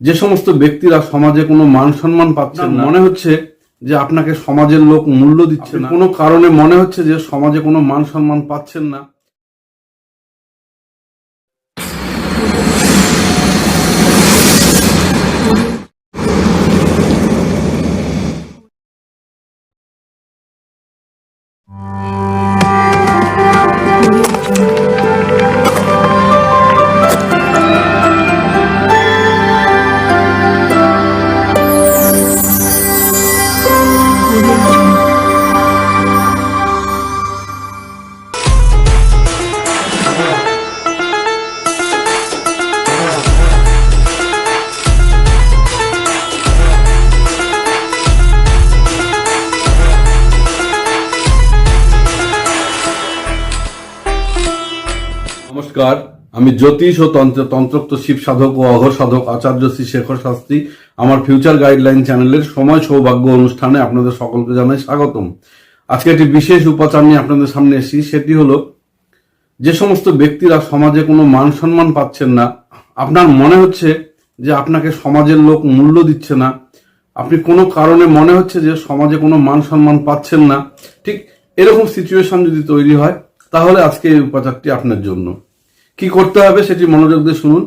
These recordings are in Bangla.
যে সমস্ত ব্যক্তিরা সমাজে কোনো মান সম্মান পাচ্ছেন মনে হচ্ছে যে আপনাকে সমাজের লোক মূল্য দিচ্ছে না। কোনো কারণে মনে হচ্ছে যে সমাজে কোনো মান সম্মান পাচ্ছেন না। নমস্কার। আমি জ্যোতিষ ও তন্ত্র তন্ত্রোক্ত শিব সাধক ও অঘর সাধক আচার্য শ্রী শেখর শাস্ত্রী। আমার ফিউচার গাইডলাইন চ্যানেলের সময় সৌভাগ্য অনুষ্ঠানে আপনাদের সকলকে জানাই স্বাগতম। আজকে একটি বিশেষ উপাচার নিয়ে আপনাদের সামনে এসেছি। সেটি হলো, যে সমস্ত ব্যক্তিরা সমাজে কোনো মান সম্মান পাচ্ছেন না, আপনার মনে হচ্ছে যে আপনাকে সমাজের লোক মূল্য দিচ্ছে না। আপনি কোনো কারণে মনে হচ্ছে যে সমাজে কোনো মান সম্মান পাচ্ছেন না। ঠিক এরকম সিচুয়েশন যদি তৈরি হয়, তাহলে আজকে এই উপাচারটি আপনার জন্য। কি করতে হবে সেটি মনোযোগ দিয়ে শুনুন।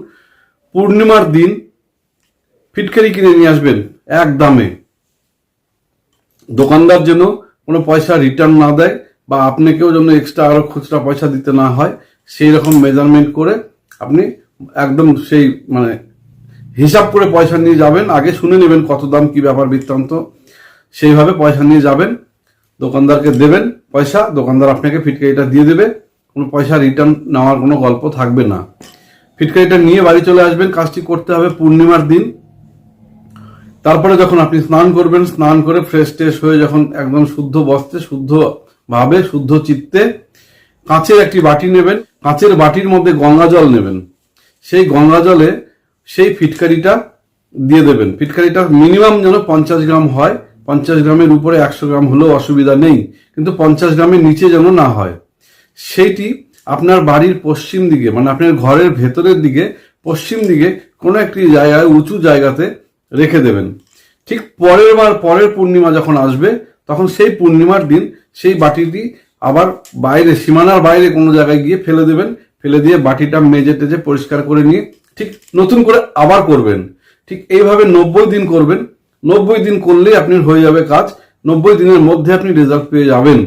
পূর্ণিমার দিন ফিটকারি কিনে নিয়ে আসবেন এক দামে। দোকানদার যেন কোনো পয়সা রিটার্ন না দেয় বা আপনাকেও যেন এক্সট্রা আরও খুচরা পয়সা দিতে না হয়, সেই রকম মেজারমেন্ট করে আপনি একদম সেই মানে হিসাব করে পয়সা নিয়ে যাবেন। আগে শুনে নেবেন কত দাম, কি ব্যাপার বৃত্তান্ত। সেইভাবে পয়সা নিয়ে যাবেন, দোকানদারকে দেবেন পয়সা, দোকানদার আপনাকে ফিটকারিটা দিয়ে দেবে। কোনো পয়সা রিটার্ন নেওয়ার কোনো গল্প থাকবে না। ফিটকারিটা নিয়ে বাড়ি চলে আসবেন, কাজটি করতে হবে পূর্ণিমার দিন। তারপরে যখন আপনি স্নান করবেন, স্নান করে ফ্রেশ ট্রেশ হয়ে যখন একদম শুদ্ধ বস্ত্রে, শুদ্ধ ভাবে, শুদ্ধ চিত্তে কাঁচের একটি বাটি নেবেন, কাঁচের বাটির মধ্যে গঙ্গা জল নেবেন। সেই গঙ্গা জলে সেই ফিটকারিটা দিয়ে দেবেন। ফিটকারিটা মিনিমাম যেন পঞ্চাশ গ্রাম হয়, পঞ্চাশ গ্রামের উপরে একশো গ্রাম হলেও অসুবিধা নেই, কিন্তু পঞ্চাশ গ্রামের নিচে যেন না হয়। সেইটি আপনার বাড়ির পশ্চিম দিকে মানে আপনার ঘরের ভেতরের দিকে, পশ্চিম দিকে কোনো একটি জায়গায়, উঁচু জায়গাতে রেখে দেবেন। ঠিক পরের বার, পরের পূর্ণিমা যখন আসবে, তখন সেই পূর্ণিমার দিন সেই বাটিটি আবার বাইরে, সীমানার বাইরে কোনো জায়গায় গিয়ে ফেলে দেবেন, ফেলে দিয়ে বাটিটা মেজে টেজে পরিষ্কার করে নিয়ে ঠিক নতুন করে আবার করবেন। ঠিক এইভাবে নব্বই দিন করবেন। নব্বই দিন করলেই আপনি হয়ে যাবে কাজ, নব্বই দিনের মধ্যে আপনি রেজাল্ট পেয়ে যাবেন।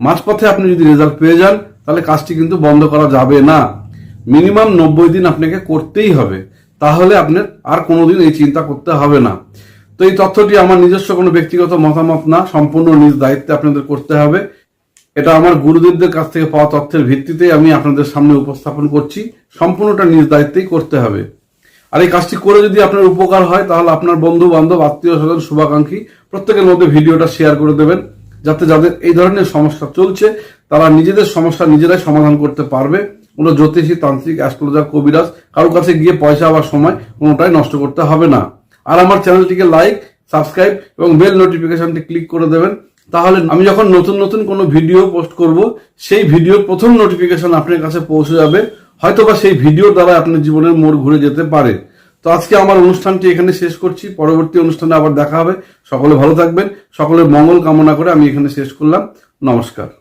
মাঝপথে আপনি যদি রেজাল্ট পেয়ে যান, তাহলে কাজটি কিন্তু বন্ধ করা যাবে না। মিনিমাম নব্বই দিন আপনাকে করতেই হবে। তাহলে আপনার আর কোনোদিন এই চিন্তা করতে হবে না। তো এই তথ্যটি আমার নিজস্ব কোনো ব্যক্তিগত মতামত না, সম্পূর্ণ নিজ দায়িত্বে আপনাদের করতে হবে। এটা আমার গুরুদেবদের কাছ থেকে পাওয়া তথ্যের ভিত্তিতেই আমি আপনাদের সামনে উপস্থাপন করছি। সম্পূর্ণটা নিজ দায়িত্বেই করতে হবে। আর এই কাজটি করে যদি আপনার উপকার হয়, তাহলে আপনার বন্ধু বান্ধব আত্মীয় স্বজন শুভাকাঙ্ক্ষী, প্রত্যেকের মধ্যে ভিডিওটা শেয়ার করে দেবেন। যাতে যাদের এই ধরনের সমস্যা চলছে, তারা নিজেদের সমস্যা নিজেরাই সমাধান করতে পারবে। কোনো জ্যোতিষী, তান্ত্রিক, অ্যাস্ট্রোলজার, কবিরাজ কারোর কাছে গিয়ে পয়সা বা সময় কোনোটাই নষ্ট করতে হবে না। আর আমার চ্যানেলটিকে লাইক, সাবস্ক্রাইব এবং বেল নোটিফিকেশনটি ক্লিক করে দেবেন। তাহলে আমি যখন নতুন নতুন কোনো ভিডিও পোস্ট করব, সেই ভিডিওর প্রথম নোটিফিকেশন আপনার কাছে পৌঁছে যাবে। হয়তোবা সেই ভিডিওর দ্বারা আপনার জীবনের মোড় ঘুরে যেতে পারে। তো আজকে আমার অনুষ্ঠানটি এখানে শেষ করছি। পরবর্তী অনুষ্ঠানে আবার দেখা হবে। সকলে ভালো থাকবেন। সকলের মঙ্গল কামনা করে আমি এখানে শেষ করলাম। নমস্কার।